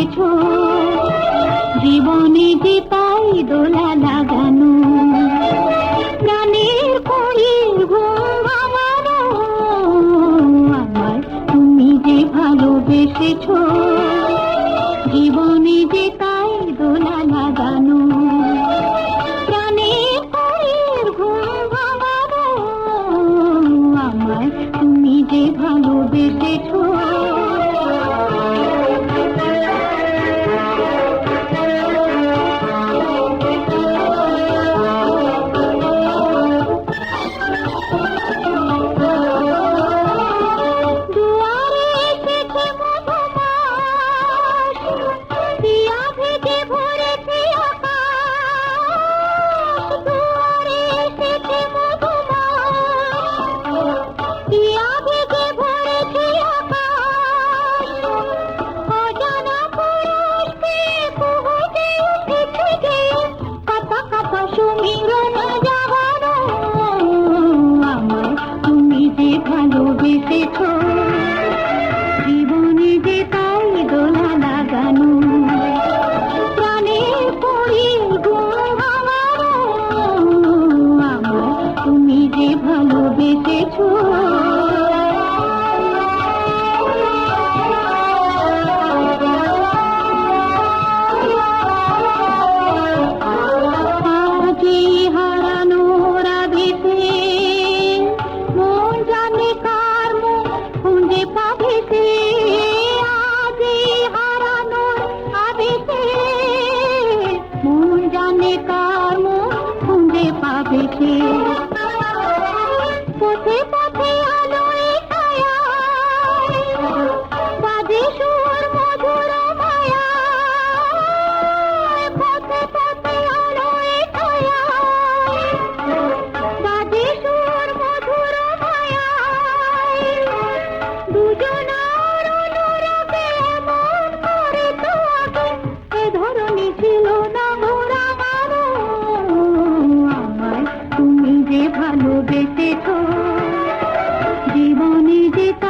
কিছু ভালোবেসেছ ಸೇಪ دیتا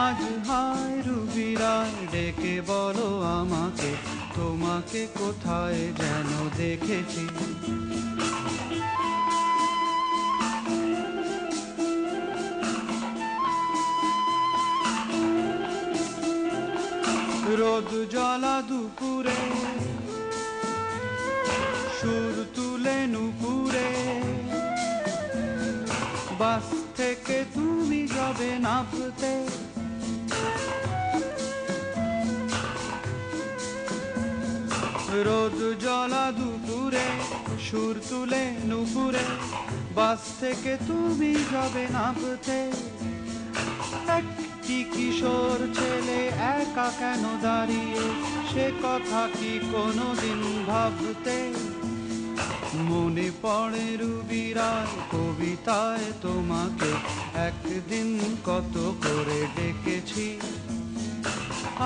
আজ হায় রুবিরায় ডেকে বলো আমাকে, তোমাকে কোথায় যেন দেখেছি। রোদ জলা দুপুরে, সুর তুলে নুপুরে। বাস থেকে তুমি যাবে নামতে রোদ জলা দুপুরে, সুর তুলে নুপুরে, বাস থেকে তুমি যাবে নামতে। একটি কিশোর ছেলে একা কেন দাঁড়িয়ে, সে কথা কি কোনোদিন ভাবতে? মনে পড়ে রুবিরায় কবিতায় তোমাকে, একদিন কত করে ডেকেছি।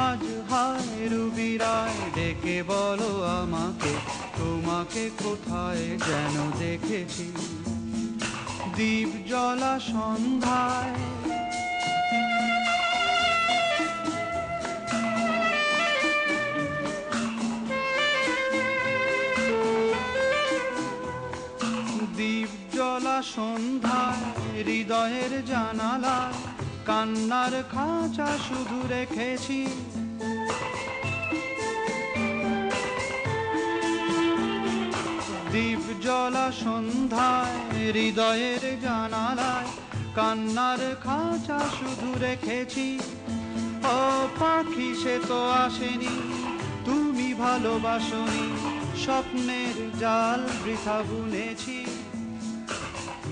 আজ হায় রুবি রায় ডেকে বলো আমাকে, তোমাকে কোথায় যেন দেখেছি। দ্বীপ জলা সন্ধ্যায়। দ্বীপ জলা সন্ধ্যায়, হৃদয়ের জানালায়। কান্নার খাঁচা শুধু রেখেছি। দ্বীপ জলা সন্ধ্যায়, হৃদয়ের জানালায় কান্নার খাঁচা শুধু রেখেছি। ও পাখি, সে তো আসেনি, তুমি ভালোবাসনি, স্বপ্নের জাল বৃথা বুনেছি।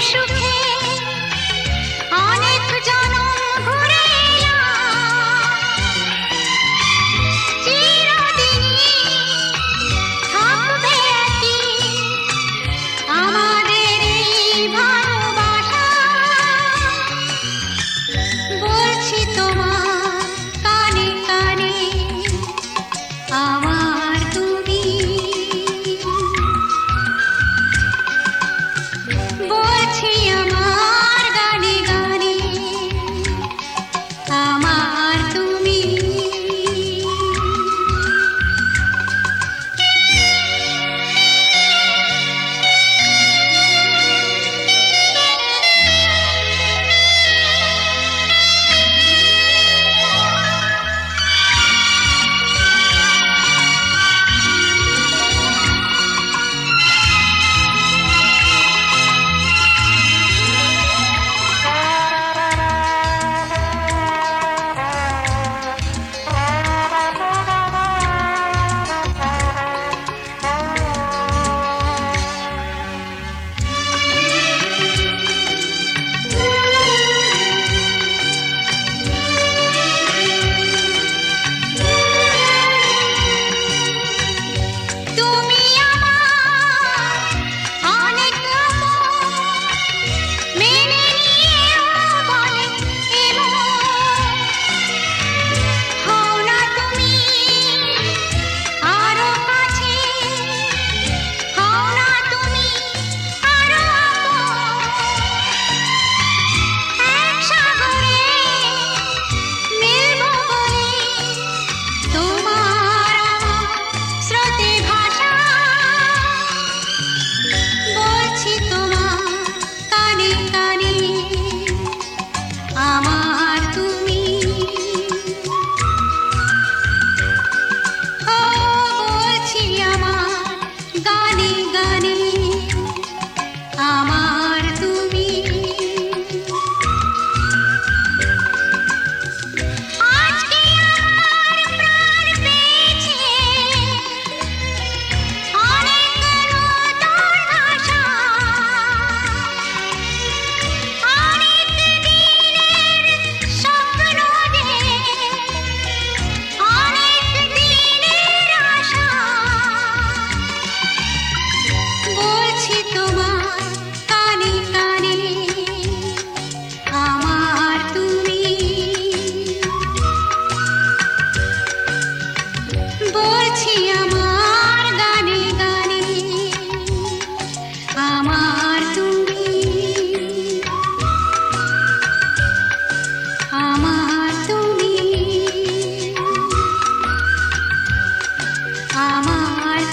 সুখে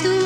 तू